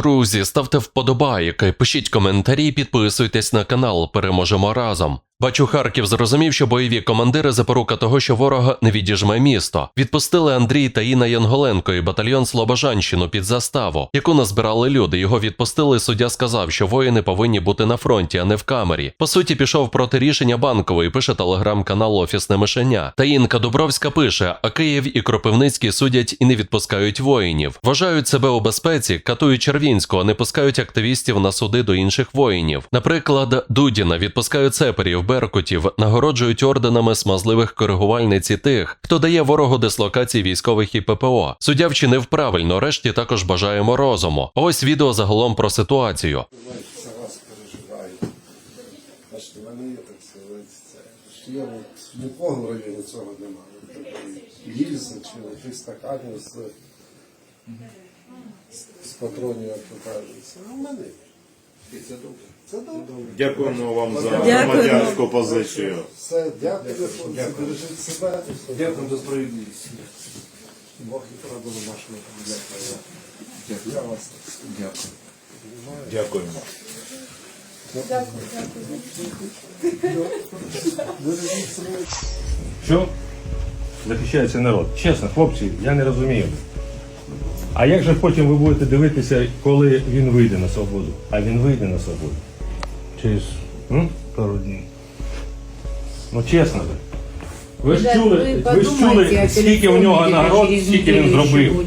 Друзі, ставте вподобайки, пишіть коментарі, підписуйтесь на канал. Переможемо разом. Бачу, Харків зрозумів, що бойові командири запорука того, що ворога не відіжме місто. Відпустили Андрій та Інна Янголенко і батальйон Слобожанщину під заставу, яку назбирали люди. Його відпустили. Суддя сказав, що воїни повинні бути на фронті, а не в камері. По суті, пішов проти рішення банкової. Пише телеграм-канал Офісне мишеня. Та Інка Дубровська пише: а Київ і Кропивницький судять і не відпускають воїнів. Вважають себе у безпеці, катують Червінського, не пускають активістів на суди до інших воїнів. Наприклад, Дудіна відпускають цеперів, беркутів, нагороджують орденами смазливих коригувальниць і тих, хто дає ворогу дислокації військових і ППО. Суддя вчинив правильно, решті також бажаємо розуму. Ось відео загалом про ситуацію. Я от в районі цього немає. Такої гільзи чи якісь стаканів з, з, патронів, як то кажуть. Це в мене. І це добре. Це добре. Дякуємо вам за Дякую. громадянську позицію. Все, дякую, хлопці, бережіть себе. Дякую за справедливість. Бог і правду нашого. Дякую. Я вас. Дякую. Дякуємо. Бережіть себе. Що захищається народ? Чесно, хлопці, я не розумію. А як же потім ви будете дивитися, коли він вийде на свободу? А він вийде на свободу. Через м? пару днів. Ну чесно ви. Ви ж чули, ви ж чули, скільки у нього нагород, скільки він зробив.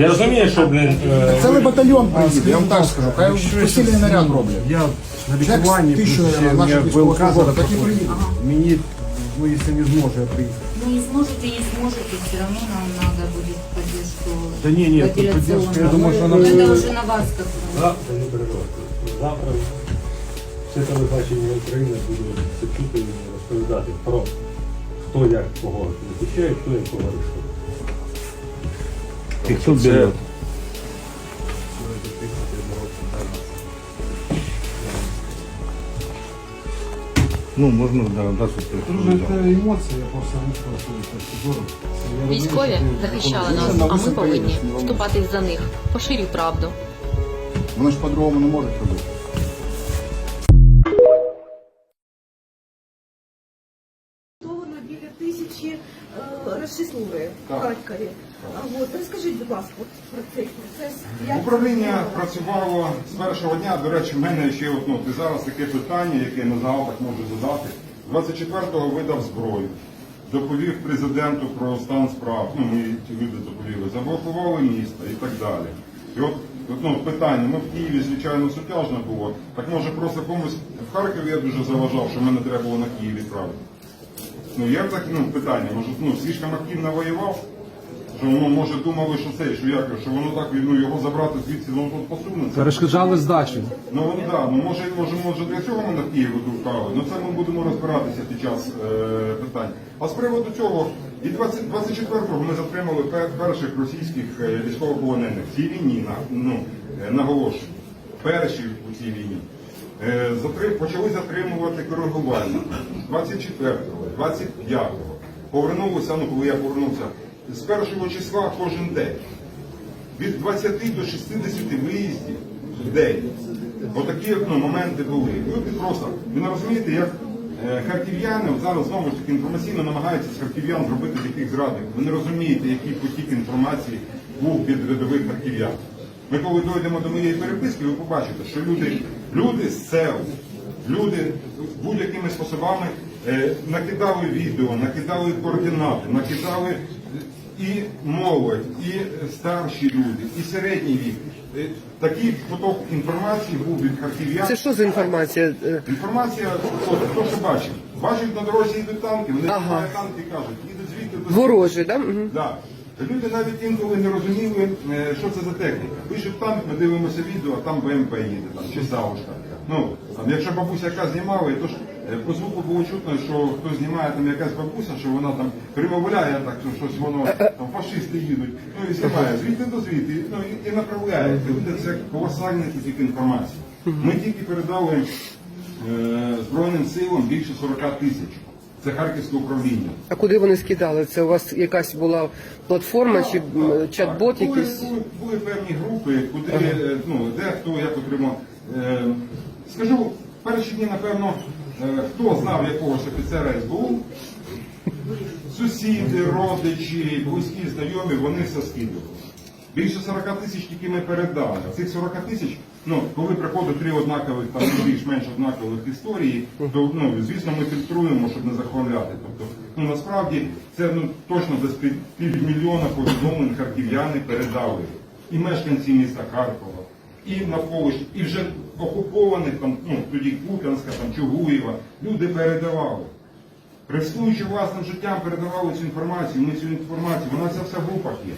Я розумію, що, блін, е, Цілий батальйон приїде, я вам так скажу. Хай посильний наряд роблять. Я на лікуванні, Ти що, плюс ще ВЛК зараз так і проходжу. приїдуть. Мені, ну, якщо не зможу, я приїду. Не сможете, не сможете, все равно нам надо будет поддержку. Да не, не, апелляционную. поддержка, я думаю, что она будет. Это уже на вас как завтра не переживайте. Завтра все телебачення України буде це чути і розповідати про хто як кого захищає, хто як кого арештує. Це- Ну, можна да, да, Друже, це емоції, я просто не хочу. Військові захищали нас, а ми повинні вступати за них. Поширюй правду. Вони ж по-другому не можуть робити. Розчислує в Харкові. А от розкажіть, будь ласка, от про цей процес. Як Управління працювало з першого дня. До речі, в мене ще от, ну, ти зараз таке питання, яке на так можу задати. 24-го видав зброю, доповів президенту про стан справ. Ну, ми ті люди доповіли, заблокували місто і так далі. І от, от ну, питання, ну в Києві, звичайно, сутяжно було. Так може просто комусь в Харкові я дуже заважав, що мене треба було на Київ відправити. Ну я так, ну питання, може, ну слишком активно воював, що ну, може думали, що це, що як, що воно так, ну його забрати звідси, ну тут посунеться. Перешкоджали здачі. Ну вони да, ну може, може, може для цього мене в Києві викликали. Ну це ми будемо розбиратися під час е, питань. А з приводу цього, і 20, 24-го ми затримали пер- перших російських е, військовополонених в цій війні, на, ну, е, наголошую, перші у цій війні. Е, затри- почали затримувати коригувальника 24-го, 25-го. Повернулися, ну коли я повернувся, з першого числа кожен день від 20 до 60 виїздів в день. Отакі ну, моменти були. Люди просто, ви не розумієте, як е, харків'яни зараз знову ж таки інформаційно намагаються з харків'ян зробити таких зрадників. Ви не розумієте, який потік інформації був від рядових харків'ян. Ми коли дійдемо до моєї переписки, ви побачите, що люди, люди з сел, люди будь-якими способами накидали відео, накидали координати, накидали і молодь, і старші люди, і середній вік. Е, Такий поток інформації був від харків'ян. Це що за інформація? Е, Інформація, от, хто що бачив. Бачать на дорозі йдуть танки, вони ага. танки кажуть, їдуть звідти до Ворожі, да? Мгм. Да. Люди навіть інколи не розуміли, е, що це за техніка. Пишуть танк, ми дивимося відео, а там БМП їде, там, чи Саушка. Ну, там, якщо бабуся яка знімала, то ж е, по звуку було чутно, що хто знімає там якась бабуся, що вона там примовляє так, що щось воно, там фашисти їдуть, ну і знімає звідти до звідти, ну і, і направляє. Люди це колосальний потік інформації. Ми тільки передали е, Збройним силам більше 40 тисяч. Це Харківське управління. А куди вони скидали? Це у вас якась була платформа чи чат-бот якийсь? були, були певні групи, куди е, ну, де хто як отримав. Е, скажу, перші дні, напевно, е, хто знав якогось офіцера СБУ, сусіди, родичі, близькі, знайомі, вони все скидували. Більше 40 тисяч тільки ми передали. А цих 40 тисяч, ну, коли приходить три однакових, там більш-менш однакових історії, то ну, звісно ми фільтруємо, щоб не захваляти. Тобто, ну насправді це ну, точно десь пів- півмільйона повідомлень харків'яни передали. І мешканці міста Харкова, і навколишні, і вже окупованих там, ну тоді Куп'янська, там Чугуєва, люди передавали. Рискуючи власним життям, передавали цю інформацію, ми цю інформацію, вона ця вся в групах є.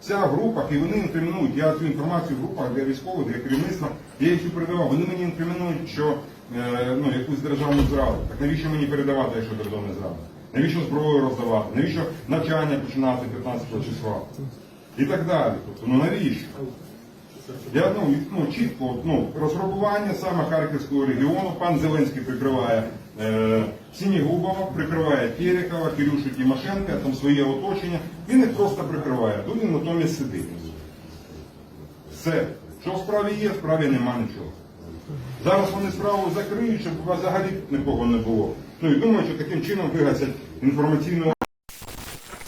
Вся в групах, і вони інкримінують. Я цю інформацію в групах для військових, для керівництва, я їх передавав. Вони мені інкримінують, що е, ну, якусь державну зраду. Так навіщо мені передавати, якщо державна зрада? Навіщо зброю роздавати? Навіщо навчання починати 15 числа? І так далі. Тобто, ну навіщо? Я ну, ну чітко ну, розграбування саме Харківського регіону. Пан Зеленський прикриває е, Сінігубова, прикриває Терехова, Кирюшу Тимошенка, там своє оточення. Він їх просто прикриває. Тут він натомість сидить. Все. Що в справі є, в справі нема нічого. Зараз вони справу закриють, щоб взагалі нікого не було. Ну і думаю, що таким чином вигасять інформаційну